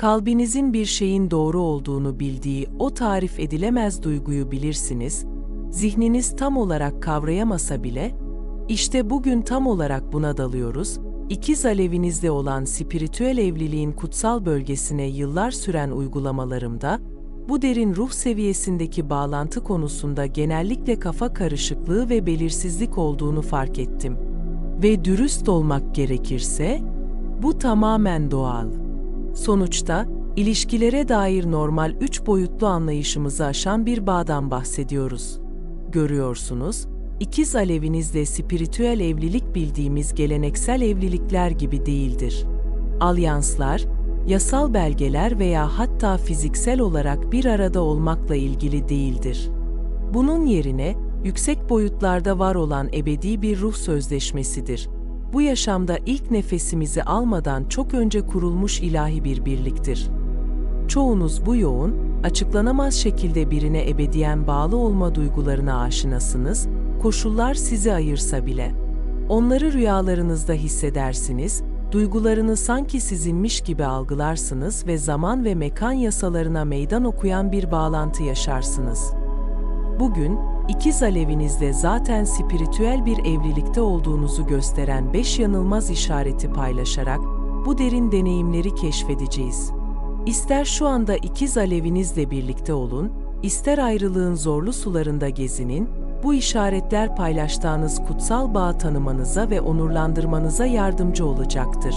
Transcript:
kalbinizin bir şeyin doğru olduğunu bildiği o tarif edilemez duyguyu bilirsiniz, zihniniz tam olarak kavrayamasa bile, işte bugün tam olarak buna dalıyoruz, ikiz alevinizde olan spiritüel evliliğin kutsal bölgesine yıllar süren uygulamalarımda, bu derin ruh seviyesindeki bağlantı konusunda genellikle kafa karışıklığı ve belirsizlik olduğunu fark ettim. Ve dürüst olmak gerekirse, bu tamamen doğal. Sonuçta, ilişkilere dair normal üç boyutlu anlayışımızı aşan bir bağdan bahsediyoruz. Görüyorsunuz, ikiz alevinizde spiritüel evlilik bildiğimiz geleneksel evlilikler gibi değildir. Alyanslar, yasal belgeler veya hatta fiziksel olarak bir arada olmakla ilgili değildir. Bunun yerine, yüksek boyutlarda var olan ebedi bir ruh sözleşmesidir. Bu yaşamda ilk nefesimizi almadan çok önce kurulmuş ilahi bir birliktir. Çoğunuz bu yoğun, açıklanamaz şekilde birine ebediyen bağlı olma duygularına aşinasınız, koşullar sizi ayırsa bile. Onları rüyalarınızda hissedersiniz, duygularını sanki sizinmiş gibi algılarsınız ve zaman ve mekan yasalarına meydan okuyan bir bağlantı yaşarsınız. Bugün, ikiz alevinizde zaten spiritüel bir evlilikte olduğunuzu gösteren beş yanılmaz işareti paylaşarak bu derin deneyimleri keşfedeceğiz. İster şu anda ikiz alevinizle birlikte olun, ister ayrılığın zorlu sularında gezinin, bu işaretler paylaştığınız kutsal bağı tanımanıza ve onurlandırmanıza yardımcı olacaktır.